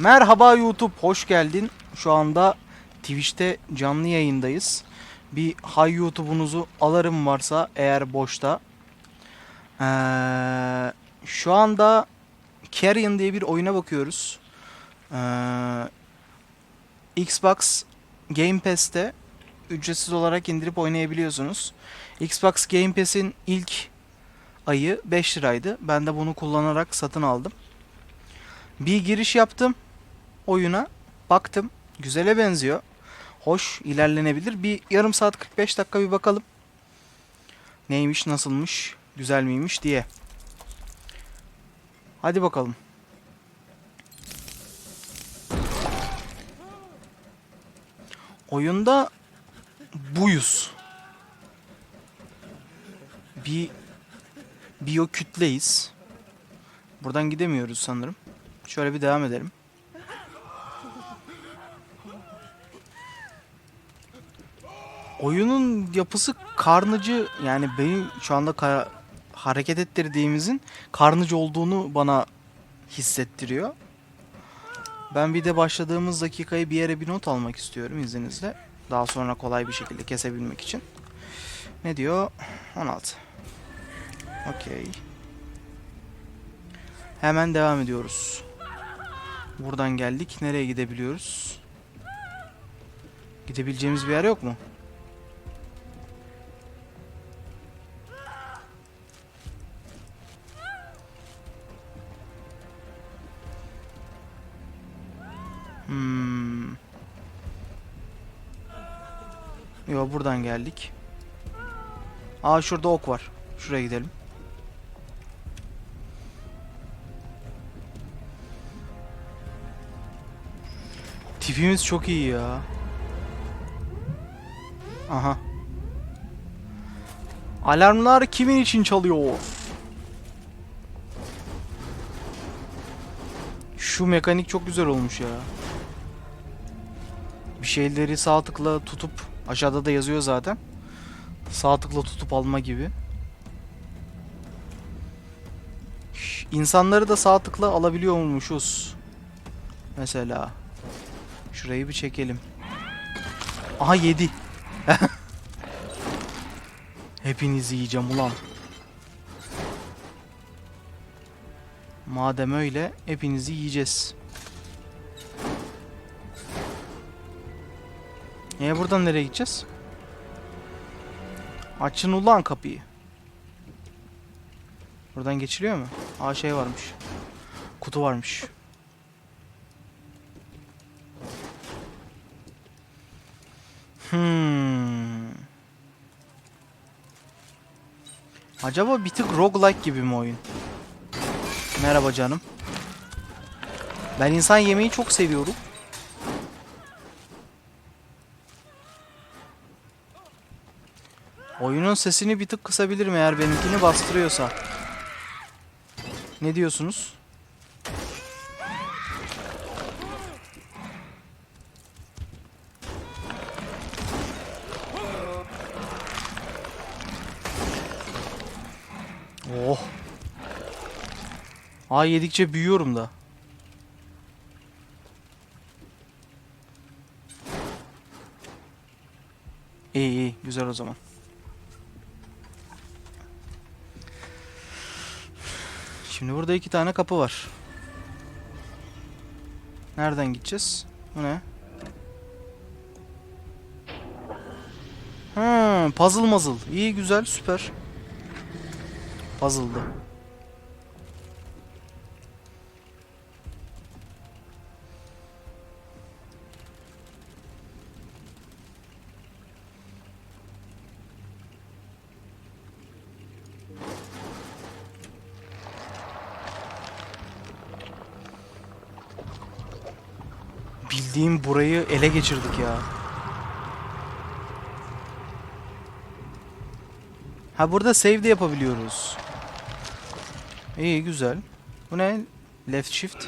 Merhaba YouTube, hoş geldin. Şu anda Twitch'te canlı yayındayız. Bir hay YouTube'unuzu alırım varsa eğer boşta. Ee, şu anda Carrion diye bir oyuna bakıyoruz. Ee, Xbox Game Pass'te ücretsiz olarak indirip oynayabiliyorsunuz. Xbox Game Pass'in ilk ayı 5 liraydı. Ben de bunu kullanarak satın aldım. Bir giriş yaptım oyuna. Baktım. Güzele benziyor. Hoş ilerlenebilir. Bir yarım saat 45 dakika bir bakalım. Neymiş, nasılmış, güzel miymiş diye. Hadi bakalım. Oyunda buyuz. Bir biyokütleyiz. Buradan gidemiyoruz sanırım. Şöyle bir devam edelim. Oyunun yapısı karnıcı yani beni şu anda ka- hareket ettirdiğimizin karnıcı olduğunu bana hissettiriyor. Ben bir de başladığımız dakikayı bir yere bir not almak istiyorum izninizle. Daha sonra kolay bir şekilde kesebilmek için. Ne diyor? 16. Okey. Hemen devam ediyoruz. Buradan geldik. Nereye gidebiliyoruz? Gidebileceğimiz bir yer yok mu? Yo buradan geldik. Aa şurada ok var. Şuraya gidelim. Tipimiz çok iyi ya. Aha. Alarmlar kimin için çalıyor? Şu mekanik çok güzel olmuş ya. Bir şeyleri sağ tıkla tutup aşağıda da yazıyor zaten. Sağ tıkla tutup alma gibi. İnsanları da sağ tıkla alabiliyormuşuz. Mesela. Şurayı bir çekelim. Aha yedi. Hepinizi yiyeceğim ulan. Madem öyle hepinizi yiyeceğiz. E buradan nereye gideceğiz? Açın ulan kapıyı. Buradan geçiliyor mu? Aa şey varmış. Kutu varmış. Hmm. Acaba bir tık roguelike gibi mi oyun? Merhaba canım. Ben insan yemeyi çok seviyorum. Oyunun sesini bir tık kısabilirim eğer benimkini bastırıyorsa. Ne diyorsunuz? Oh. Aa yedikçe büyüyorum da. İyi iyi güzel o zaman. Şimdi burada iki tane kapı var. Nereden gideceğiz? Bu ne? Hmm, puzzle muzzle. İyi güzel süper. Puzzle'dı. Bildiğim burayı ele geçirdik ya. Ha burada save de yapabiliyoruz. İyi güzel. Bu ne? Left shift.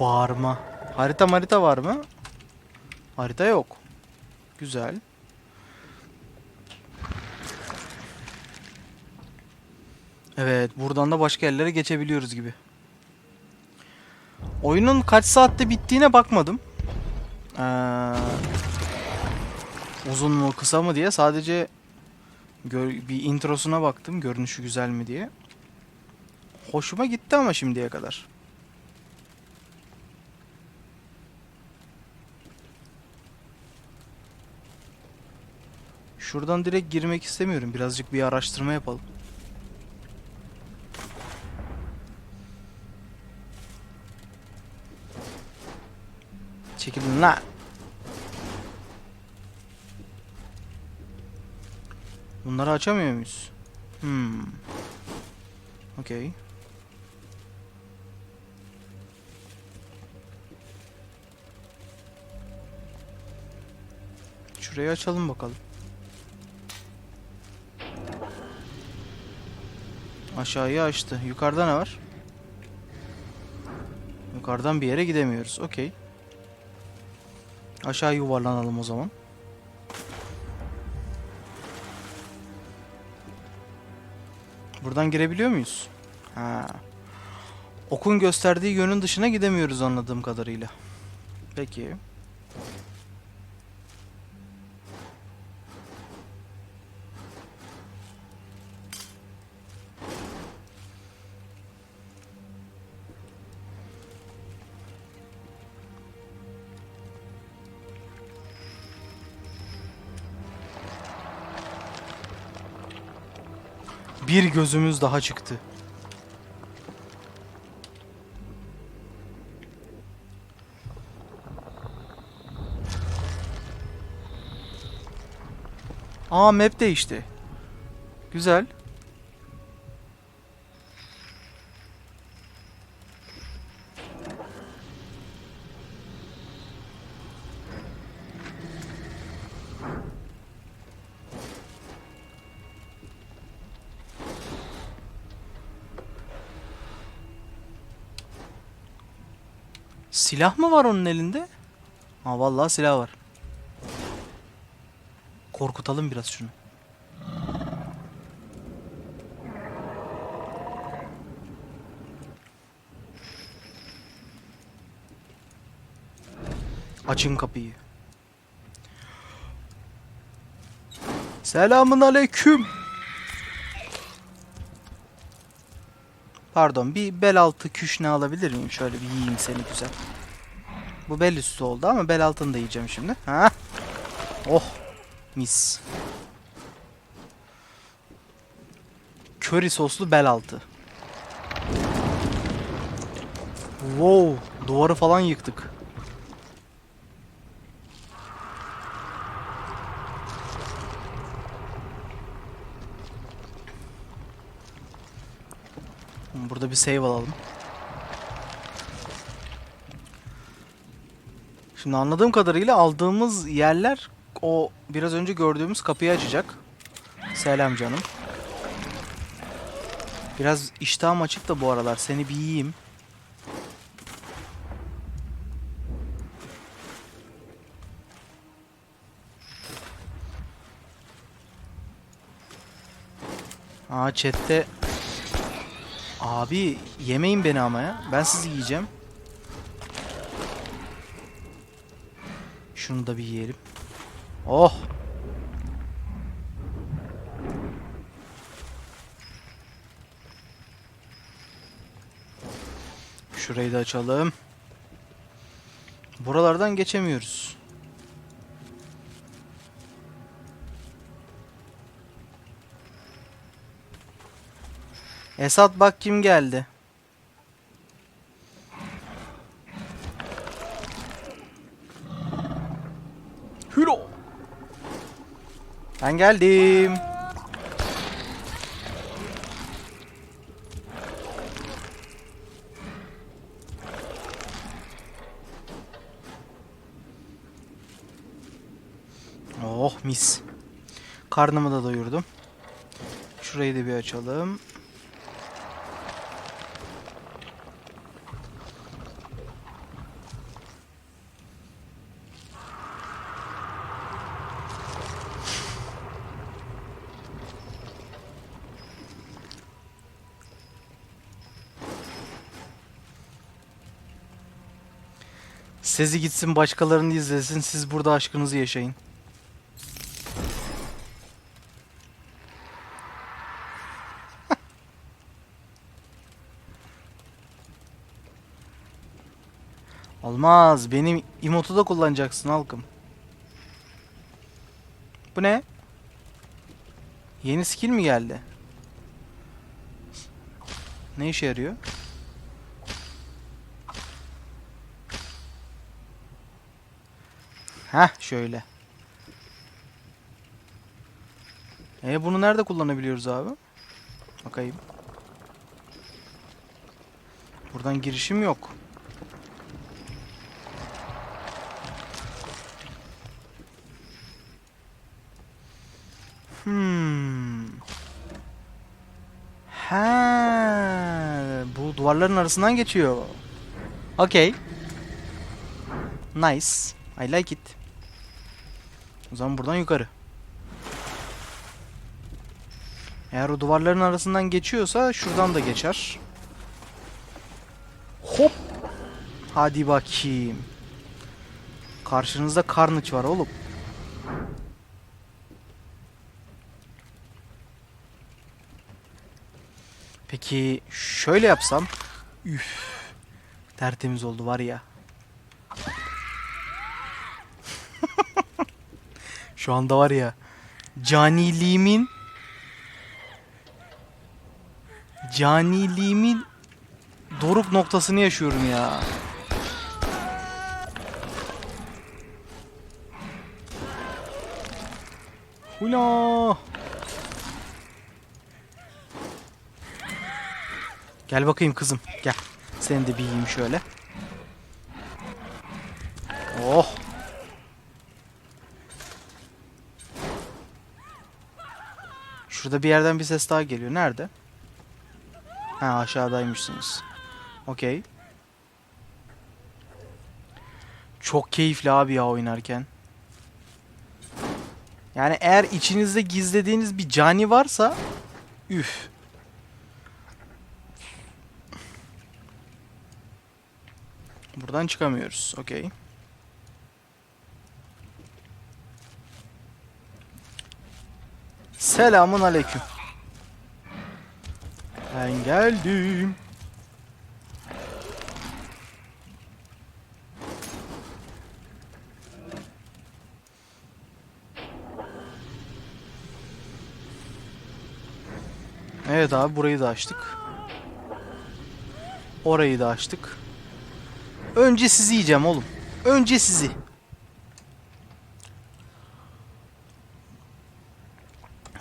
Bağırma. Harita marita var mı? Harita yok. Güzel. Evet buradan da başka yerlere geçebiliyoruz gibi. Oyunun kaç saatte bittiğine bakmadım. Ee, uzun mu kısa mı diye sadece bir introsuna baktım görünüşü güzel mi diye. Hoşuma gitti ama şimdiye kadar. Şuradan direkt girmek istemiyorum. Birazcık bir araştırma yapalım. Çekilin lan. Bunları açamıyor muyuz? Hmm. Okey. Şurayı açalım bakalım. Aşağıyı açtı. Yukarıda ne var? Yukarıdan bir yere gidemiyoruz. Okey. Aşağı yuvarlanalım o zaman. Buradan girebiliyor muyuz? Ha. Okun gösterdiği yönün dışına gidemiyoruz anladığım kadarıyla. Peki. Bir gözümüz daha çıktı. Aa map değişti. Güzel. Silah mı var onun elinde? Ha vallahi silah var. Korkutalım biraz şunu. Açın kapıyı. Selamun aleyküm. Pardon bir bel altı küşne alabilir miyim? Şöyle bir yiyeyim seni güzel. Bu bel üstü oldu ama bel altını da yiyeceğim şimdi. Ha? Oh. Mis. Köri soslu bel altı. Wow. Duvarı falan yıktık. Burada bir save alalım. Şimdi anladığım kadarıyla aldığımız yerler o biraz önce gördüğümüz kapıyı açacak. Selam canım. Biraz iştahım açık da bu aralar. Seni bir yiyeyim. Aa chatte Abi yemeyin beni ama ya. Ben sizi yiyeceğim. Şunu da bir yiyelim. Oh. Şurayı da açalım. Buralardan geçemiyoruz. Esat bak kim geldi. Hülo. Ben geldim. Oh mis. Karnımı da doyurdum. Şurayı da bir açalım. Sezi gitsin başkalarını izlesin siz burada aşkınızı yaşayın. Olmaz. Benim emotu da kullanacaksın halkım. Bu ne? Yeni skill mi geldi? Ne işe yarıyor? Heh şöyle. E bunu nerede kullanabiliyoruz abi? Bakayım. Buradan girişim yok. Hmm. Ha, bu duvarların arasından geçiyor. Okay. Nice. I like it. O zaman buradan yukarı. Eğer o duvarların arasından geçiyorsa şuradan da geçer. Hop. Hadi bakayım. Karşınızda Carnage var oğlum. Peki şöyle yapsam. Üf. Tertemiz oldu var ya. Şu anda var ya. Caniliğimin Caniliğimin doruk noktasını yaşıyorum ya. Hula. Gel bakayım kızım. Gel. Seni de bir yiyeyim şöyle. Oh. Şurada bir yerden bir ses daha geliyor. Nerede? Ha aşağıdaymışsınız. Okey. Çok keyifli abi ya oynarken. Yani eğer içinizde gizlediğiniz bir cani varsa üf. Buradan çıkamıyoruz. Okey. Selamun aleyküm. Ben geldim. Evet abi burayı da açtık. Orayı da açtık. Önce sizi yiyeceğim oğlum. Önce sizi.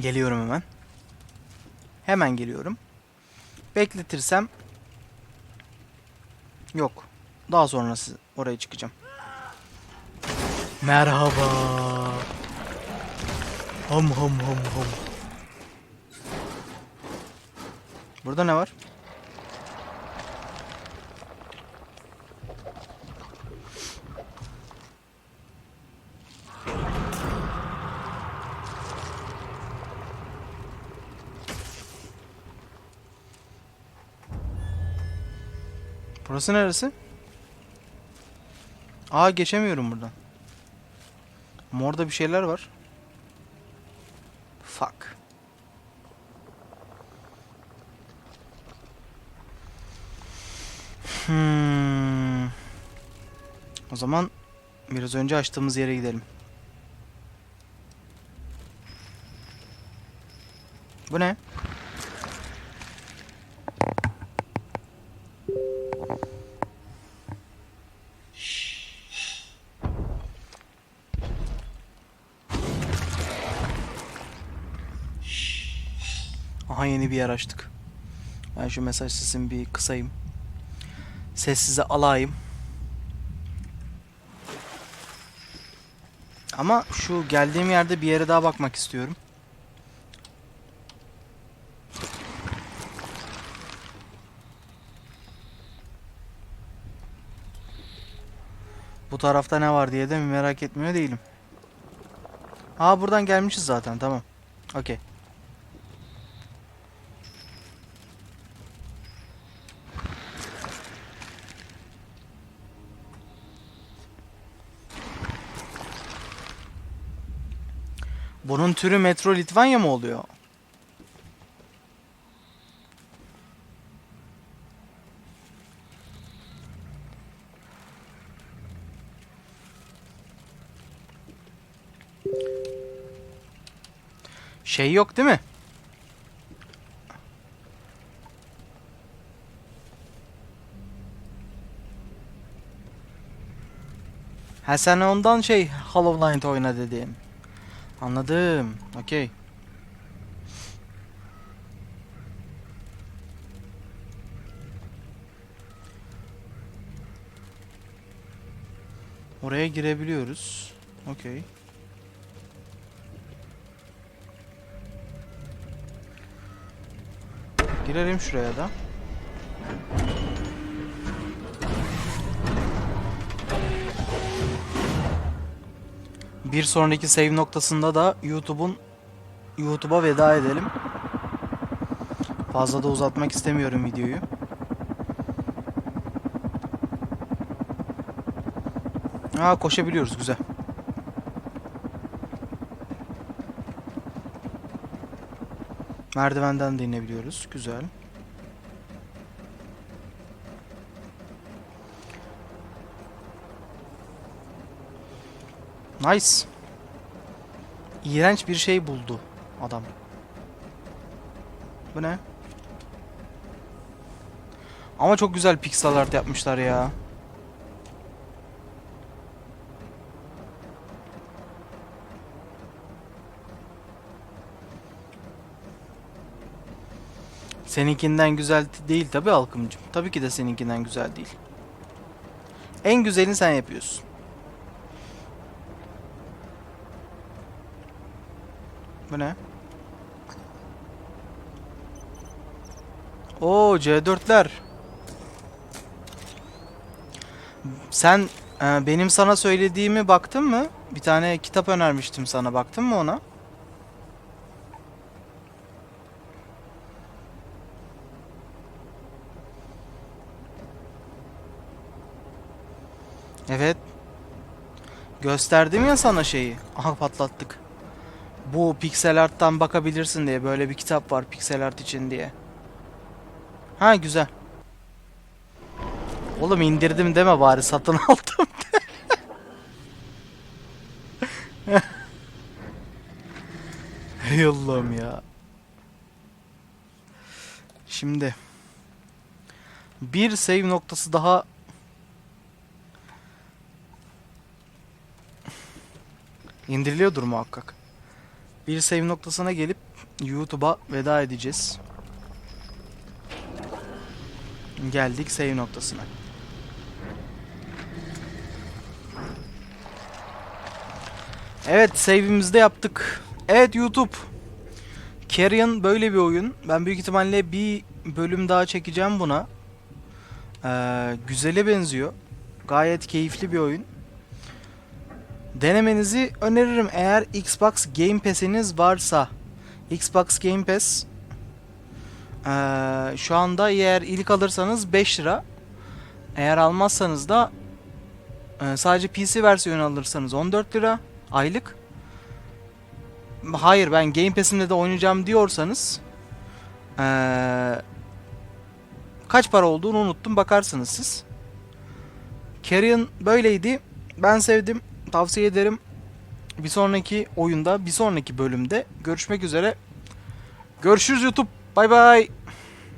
Geliyorum hemen. Hemen geliyorum. Bekletirsem yok. Daha sonrası oraya çıkacağım. Merhaba. Ham ham ham ham. Burada ne var? Burası neresi? Aa geçemiyorum buradan. Morda bir şeyler var. Fuck. Hmm. O zaman biraz önce açtığımız yere gidelim. Bu ne? Aha yeni bir yer açtık. Ben şu mesaj sesini bir kısayım. Sessize alayım. Ama şu geldiğim yerde bir yere daha bakmak istiyorum. Bu tarafta ne var diye de merak etmiyor değilim. Aa buradan gelmişiz zaten tamam. Okey. Bunun türü Metro Litvanya mı oluyor? Şey yok değil mi? Ha sen ondan şey Hollow Knight oyna dediğim. Anladım. Okey. Oraya girebiliyoruz. Okey. Girelim şuraya da. Bir sonraki save noktasında da YouTube'un YouTube'a veda edelim. Fazla da uzatmak istemiyorum videoyu. Aa koşabiliyoruz güzel. Merdivenden de inebiliyoruz. Güzel. Nice. İğrenç bir şey buldu adam. Bu ne? Ama çok güzel pixel art yapmışlar ya. Seninkinden güzel değil tabi halkımcım. Tabii ki de seninkinden güzel değil. En güzelini sen yapıyorsun. Bu ne? Oo C4'ler. Sen e, benim sana söylediğimi baktın mı? Bir tane kitap önermiştim sana. Baktın mı ona? Evet. Gösterdim ya sana şeyi. Aha patlattık. Bu pixel art'tan bakabilirsin diye böyle bir kitap var pixel art için diye. Ha güzel. Oğlum indirdim deme bari satın aldım. de. Ey Allah'ım ya. Şimdi bir save noktası daha indiriliyordur muhakkak. Bir save noktasına gelip YouTube'a veda edeceğiz. Geldik save noktasına. Evet save'imizi de yaptık. Evet YouTube. Carrion böyle bir oyun. Ben büyük ihtimalle bir bölüm daha çekeceğim buna. Ee, güzele benziyor. Gayet keyifli bir oyun. Denemenizi öneririm eğer Xbox Game Pass'iniz varsa. Xbox Game Pass ee, şu anda eğer ilk alırsanız 5 lira. Eğer almazsanız da e, sadece PC versiyonu alırsanız 14 lira aylık. Hayır ben Game Pass'imde de oynayacağım diyorsanız ee, kaç para olduğunu unuttum bakarsınız siz. Carrion böyleydi. Ben sevdim. Tavsiye ederim. Bir sonraki oyunda, bir sonraki bölümde görüşmek üzere. Görüşürüz YouTube. Bay bay.